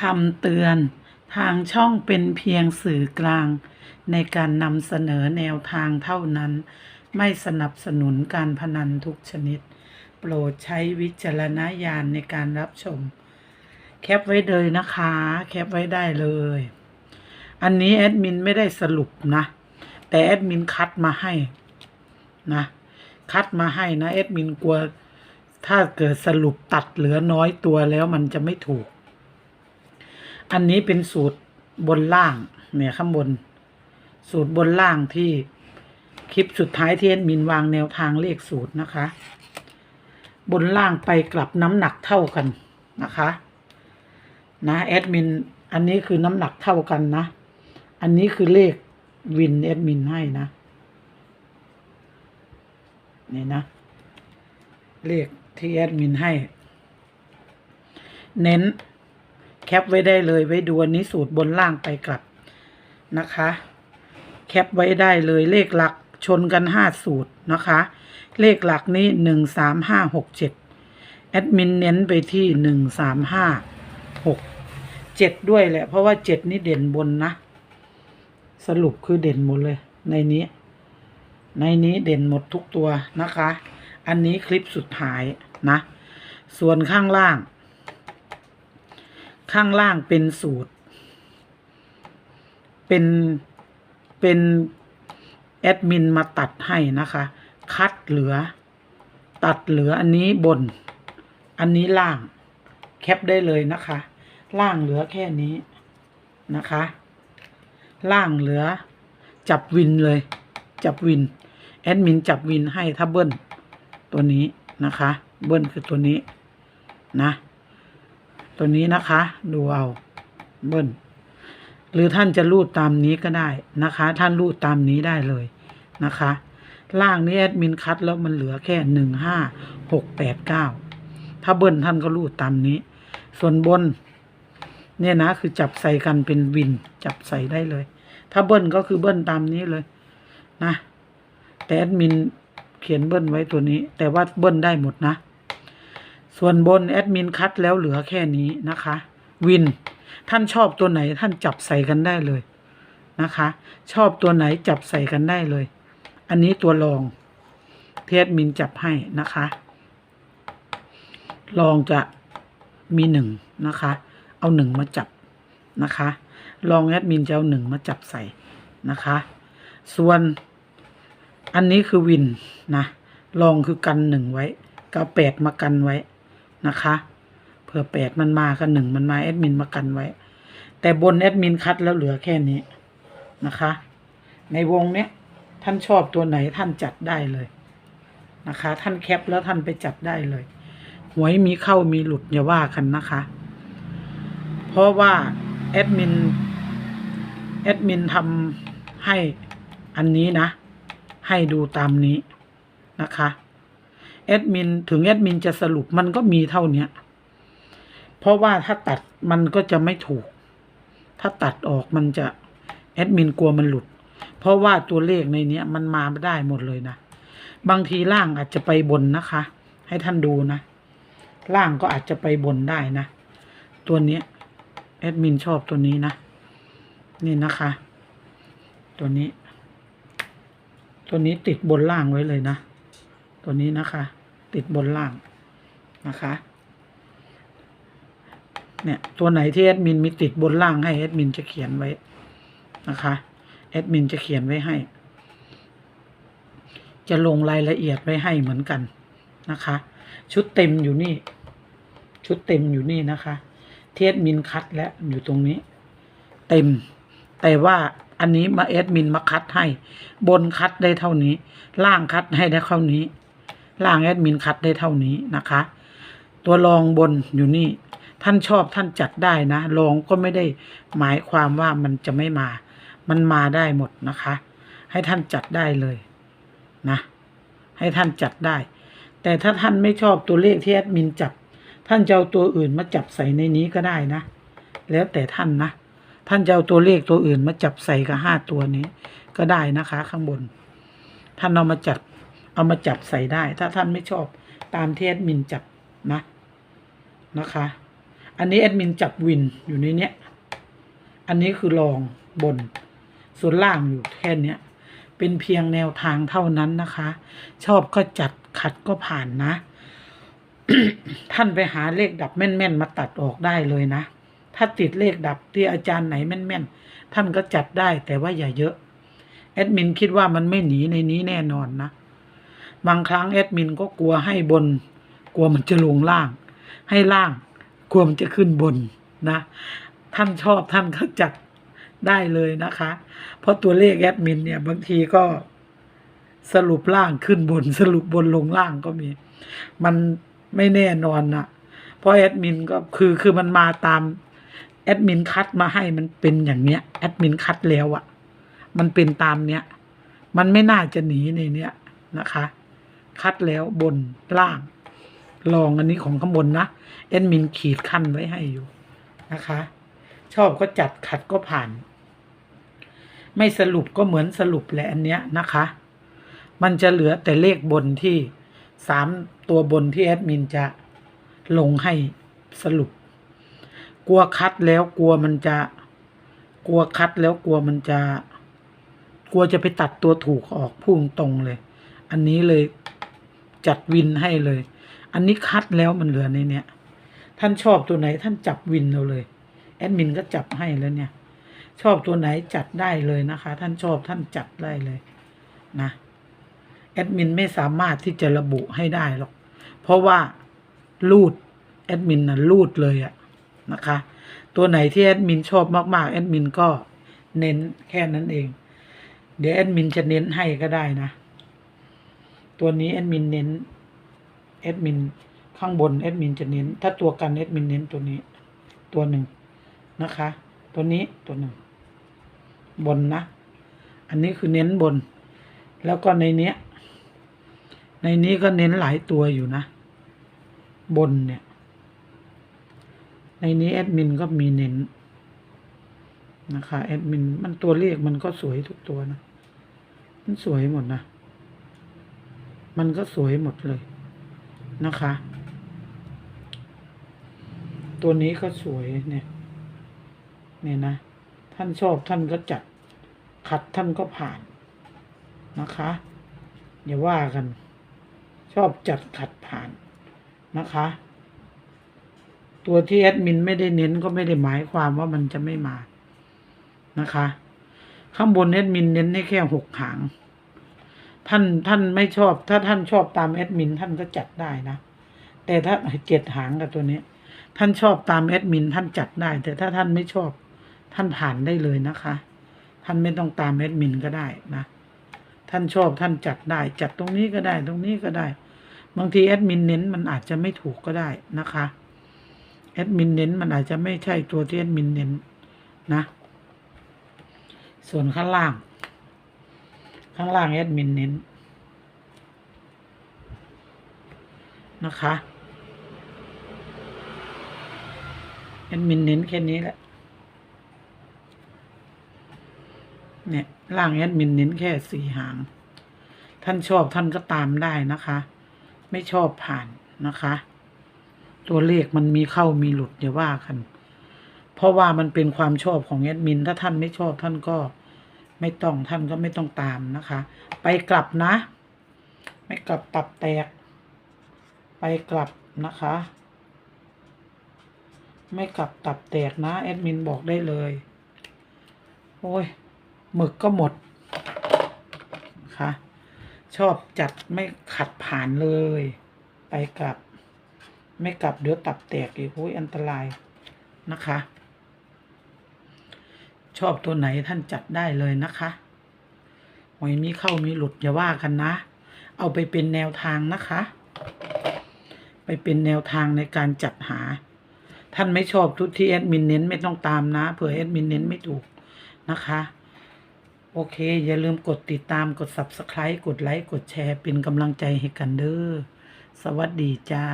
คำเตือน ทางช่องเป็นเพียงสื่อกลาง ในการนำเสนอแนวทางเท่านั้น ไม่สนับสนุนการพนันทุกชนิด โปรดใช้วิจารณญาณในการรับชม แคปไว้เลยนะคะ แคปไว้ได้เลย อันนี้แอดมินไม่ได้สรุปนะ แต่แอดมินคัดมาให้นะ คัดมาให้นะแอดมินกลัว ถ้าเกิดสรุปตัดเหลือน้อยตัวแล้วมันจะไม่ถูก อันนี้เป็นสูตรบนล่าง เนี่ยข้างบน สูตรบนล่างที่คลิปสุดท้ายที่แอดมินวางแนวทางเลขสูตรนะคะ บนล่างไปกลับน้ำหนักเท่ากันนะคะ นะแอดมินอันนี้คือน้ำหนักเท่ากันนะ อันนี้คือเลขวินแอดมินให้นะ นี่นะ เลขที่แอดมินให้ เน้น แคปไว้ได้เลยไว้ดูอันนี้สูตรบนล่างไปกลับนะคะ แคปไว้ได้เลยเลขหลักชนกันห้าสูตรนะคะ เลขหลักนี้หนึ่งสามห้าหกเจ็ดแอดมินเน้นไปที่หนึ่งสามห้าหกเจ็ดด้วยแหละ เพราะว่าเจ็ดนี่เด่นบนนะ สรุปคือเด่นหมดเลย ในนี้ ในนี้เด่นหมดทุกตัวนะคะ อันนี้คลิปสุดท้ายนะ ส่วนข้างล่าง ข้างล่างเป็นสูตร เป็นเป็นแอดมินมาตัดให้นะคะ คัดเหลือ ตัดเหลืออันนี้บน อันนี้ล่าง แคปได้เลยนะคะ ล่างเหลือแค่นี้นะคะ ล่างเหลือ จับวินเลย จับวิน แอดมินจับวินให้ถ้าเบิ้ลตัวนี้นะคะ เบิ้ลคือตัวนี้นะ ตัวนี้นะคะ ดูเอาเบิ้ลหรือท่านจะรูดตามนี้ก็ได้นะคะ ท่านรูดตามนี้ได้เลยนะคะ ล่างนี้แอดมินคัดแล้วมันเหลือแค่หนึ่งห้าหกแปดเก้าถ้าเบิ้ลท่านก็รูดตามนี้ ส่วนบน เนี่ยนะคือจับใส่กันเป็นวินจับใส่ได้เลย ถ้าเบิ้ลก็คือเบิ้ลตามนี้เลยนะแต่แอดมินเขียนเบิ้ลไว้ตัวนี้ แต่ว่าเบิ้ลได้หมดนะ ส่วนบนแอดมินคัดแล้วเหลือแค่นี้นะคะ วิน ท่านชอบตัวไหนท่านจับใส่กันได้เลยนะคะ ชอบตัวไหนจับใส่กันได้เลย อันนี้ตัวรองเที่แอดมินจับให้นะคะรองจะมีหนึ่งนะคะ เอาหนึ่งมาจับนะคะลองแอดมินจะเอาหนึ่งมาจับใส่นะคะ ส่วนอันนี้คือวินนะลองคือกันหนึ่งไว้ก็เอาแปดมากันไว้ นะคะเผื่อแปดมันมากันหนึ่งมันมาแอดมินมากันไว้ แต่บนแอดมินคัดแล้วเหลือแค่นี้นะคะ ในวงเนี้ยท่านชอบตัวไหนท่านจัดได้เลยนะคะ ท่านแคปแล้วท่านไปจัดได้เลยหวยมีเข้ามีหลุดอย่าว่ากันนะคะ เพราะว่าแอดมินแอดมินทำให้อันนี้นะ ให้ดูตามนี้นะคะ แอดมินถึงแอดมินจะสรุปมันก็มีเท่านี้เพราะว่าถ้าตัดมันก็จะไม่ถูก ถ้าตัดออกมันจะแอดมินกลัวมันหลุด เพราะว่าตัวเลขในนี้มันมาไม่ได้หมดเลยนะ บางทีล่างอาจจะไปบนนะคะ ให้ท่านดูนะ ล่างก็อาจจะไปบนได้นะ ตัวนี้แอดมินชอบตัวนี้นะ นี่นะคะ ตัวนี้ ตัวนี้ติดบนล่างไว้เลยนะ ตัวนี้นะคะ ติดบนล่างนะคะเนี่ยตัวไหนที่แอดมินมีติดบนล่างให้แอดมินจะเขียนไว้นะคะแอดมินจะเขียนไว้ให้ จะลงรายละเอียดไว้ให้เหมือนกันนะคะ ชุดเต็มอยู่นี่ ชุดเต็มอยู่นี่นะคะเทสมินคัดแล้วอยู่ตรงนี้ เต็ม แต่ว่าอันนี้มาเอดมินมาคัดให้ บนคัดได้เท่านี้ ล่างคัดให้ได้เท่านี้ ล่างแอดมินคัดได้เท่านี้นะคะ ตัวรองบนอยู่นี่ ท่านชอบท่านจัดได้นะรองก็ไม่ได้หมายความว่ามันจะไม่มา มันมาได้หมดนะคะ ให้ท่านจัดได้เลยนะ ให้ท่านจัดได้ แต่ถ้าท่านไม่ชอบตัวเลขที่แอดมินจับ ท่านจะเอาตัวอื่นมาจับใส่ในนี้ก็ได้นะ แล้วแต่ท่านนะ ท่านจะเอาตัวเลขตัวอื่นมาจับใส่กับห้าตัวนี้ ก็ได้นะคะ ข้างบน ท่านเอามาจับ เอามาจับใส่ได้ ถ้าท่านไม่ชอบตามที่แอดมินจับนะนะคะ อันนี้แอดมินจับวินอยู่ในเนี้ย อันนี้คือรองบน ส่วนล่างอยู่แค่เนี้ย เป็นเพียงแนวทางเท่านั้นนะคะ ชอบก็จัดขัดก็ผ่านนะ ท่านไปหาเลขดับแม่นๆมาตัดออกได้เลยนะ ถ้าติดเลขดับที่อาจารย์ไหนแม่นๆท่านก็จัดได้แต่ว่าอย่าเยอะแอดมินคิดว่ามันไม่หนีในนี้แน่นอนนะ บางครั้งแอดมินก็กลัวให้บน กลัวมันจะลงล่าง ให้ล่าง กลัวมันจะขึ้นบนนะ ท่านชอบท่านก็จัดได้เลยนะคะ เพราะตัวเลขแอดมินเนี่ยบางทีก็สรุปล่างขึ้นบน สรุปบนลงล่างก็มี มันไม่แน่นอนนะเพราะแอดมินก็คือคือมันมาตามแอดมินคัดมาให้มันเป็นอย่างเนี้ยแอดมินคัดแล้วอะมันเป็นตามเนี้ย มันไม่น่าจะหนีในเนี้ยนะคะ คัดแล้วบนล่าง ลองอันนี้ของข้างบนนะแอดมินขีดขั้นไว้ให้อยู่นะคะ ชอบก็จัดขัดก็ผ่าน ไม่สรุปก็เหมือนสรุปแหละอันเนี้ยนะคะ มันจะเหลือแต่เลขบนที่สามตัวบนที่แอดมินจะลงให้สรุป กลัวคัดแล้วกลัวมันจะ กลัวคัดแล้วกลัวมันจะ กลัวจะไปตัดตัวถูกออกพุ่งตรงเลย อันนี้เลย จัดวินให้เลย อันนี้คัดแล้วมันเหลือในเนี้ยท่านชอบตัวไหนท่านจับวินเราเลย แอดมินก็จับให้แล้วเนี่ย ชอบตัวไหนจัดได้เลยนะคะ ท่านชอบท่านจัดได้เลยนะแอดมินไม่สามารถที่จะระบุให้ได้หรอก เพราะว่ารูดแอดมินนะรูดเลยอะนะคะ ตัวไหนที่แอดมินชอบมากๆแอดมินก็เน้นแค่นั้นเอง เดี๋ยวแอดมินจะเน้นให้ก็ได้นะ ตัวนี้แอดมินเน้นแอดมินข้างบนแอดมินจะเน้น ถ้าตัวกันแอดมินเน้นตัวนี้ ตัวหนึ่งนะคะ ตัวนี้ตัวหนึ่งบนนะ อันนี้คือเน้นบน แล้วก็ในเนี้ย ในนี้ก็เน้นหลายตัวอยู่นะ บนเนี่ย ในนี้แอดมินก็มีเน้นนะคะแอดมินมันตัวเลขมันก็สวยทุกตัวนะ มันสวยหมดนะ มันก็สวยหมดเลยนะคะ ตัวนี้ก็สวยเนี่ยเนี่ยนะ ท่านชอบท่านก็จัด ขัดท่านก็ผ่านนะคะอย่าว่ากัน ชอบจัดขัดผ่านนะคะ ตัวที่แอดมินไม่ได้เน้นก็ไม่ได้หมายความว่ามันจะไม่มานะคะ ข้างบนแอดมินเน้นให้แค่หกหาง ท่านท่านไม่ชอบ ถ้าท่านชอบตามแอดมินท่านก็จัดได้นะ แต่ถ้าเจ็ดหางกับตัวนี้ ท่านชอบตามแอดมินท่านจัดได้ แต่ถ้าท่านไม่ชอบ ท่านผ่านได้เลยนะคะ ท่านไม่ต้องตามแอดมินก็ได้นะ ท่านชอบท่านจัดได้ จัดตรงนี้ก็ได้ ตรงนี้ก็ได้ บางทีแอดมินเน้นมันอาจจะไม่ถูกก็ได้นะคะแอดมินเน้นมันอาจจะไม่ใช่ตัวที่แอดมินเน้นนะ ส่วนข้างล่าง ข้างล่างแอดมินเน้นนะคะแอดมินเน้นแค่นี้แหละ เนี่ยล่างแอดมินเน้นแค่สี่หาง ท่านชอบท่านก็ตามได้นะคะ ไม่ชอบผ่านนะคะ ตัวเลขมันมีเข้ามีหลุดอย่าว่ากัน เพราะว่ามันเป็นความชอบของแอดมิน ถ้าท่านไม่ชอบท่านก็ ไม่ต้องท่านก็ไม่ต้องตามนะคะ ไปกลับนะ ไม่กลับตับแตก ไปกลับนะคะ ไม่กลับตับแตกนะแอดมินบอกได้เลย โอ้ยหมึกก็หมดนะคะชอบจัดไม่ขัดผ่านเลย ไปกลับ ไม่กลับเดี๋ยวตับแตกอีกโอ้ยอันตรายนะคะ ชอบตัวไหนท่านจัดได้เลยนะคะหวยมีเข้ามีหลุดอย่าว่ากันนะ เอาไปเป็นแนวทางนะคะ ไปเป็นแนวทางในการจัดหา ท่านไม่ชอบทุกที่แอดมินเน้นไม่ต้องตามนะเผื่อแอดมินเน้นไม่ถูกนะคะ โอเค อย่าลืมกดติดตามกด subscribe กดไลค์กดแชร์เป็นกำลังใจให้กันเด้อสวัสดีจ้า